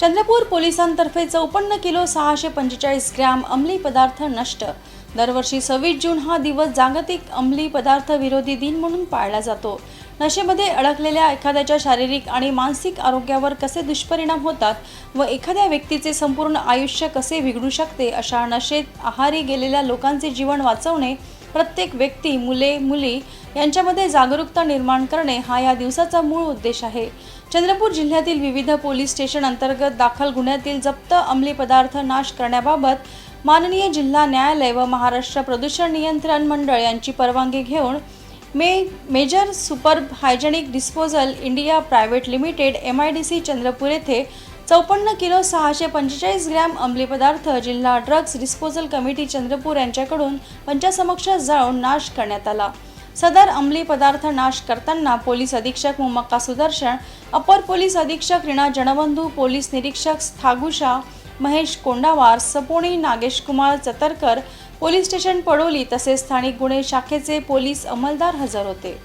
चंद्रपूर पोलिसांतर्फे चौपन्न किलो सहाशे पंचेचाळीस ग्रॅम अंमली पदार्थ नष्ट. दरवर्षी सव्वीस जून हा दिवस जागतिक अंमली पदार्थ विरोधी दिन म्हणून पाळला जातो. नशेमध्ये अडकलेल्या एखाद्याच्या शारीरिक आणि मानसिक आरोग्यावर कसे दुष्परिणाम होतात व एखाद्या व्यक्तीचे संपूर्ण आयुष्य कसे बिघडू शकते अशा नशेत आहारी गेलेल्या लोकांचे जीवन वाचवणे प्रत्येक व्यक्ती मुले मुली यांच्यामध्ये जागरूकता निर्माण करणे हा या दिवसाचा मूळ उद्देश आहे. चंद्रपूर जिल्ह्यातील विविध पोलीस स्टेशन अंतर्गत दाखल गुन्ह्यातील जप्त अंमली पदार्थ नाश करण्याबाबत माननीय जिल्हा न्यायालय व महाराष्ट्र प्रदूषण नियंत्रण मंडळ यांची परवानगी घेऊन मे major super hygienic disposal India private limited M I D C Chandrapur येथे चौपन्न किलो सहाशे पंचेचाळीस ग्रॅम अंमली पदार्थ जिल्हा ड्रग्ज डिस्पोजल कमिटी चंद्रपूर यांच्याकडून पंचासमक्ष जाळून नाश करण्यात आला. सदर अंमली पदार्थ नाश करताना पोलीस अधीक्षक मुमक्का सुदर्शन अपर पोलीस अधीक्षक रिणा जनबंधू पोलीस निरीक्षक स्थागुशा महेश कोंडावार सपोणी नागेश कुमार चतरकर पोलीस स्टेशन पडोली तसेच स्थानिक गुन्हे शाखेचे पोलीस अंमलदार हजर होते.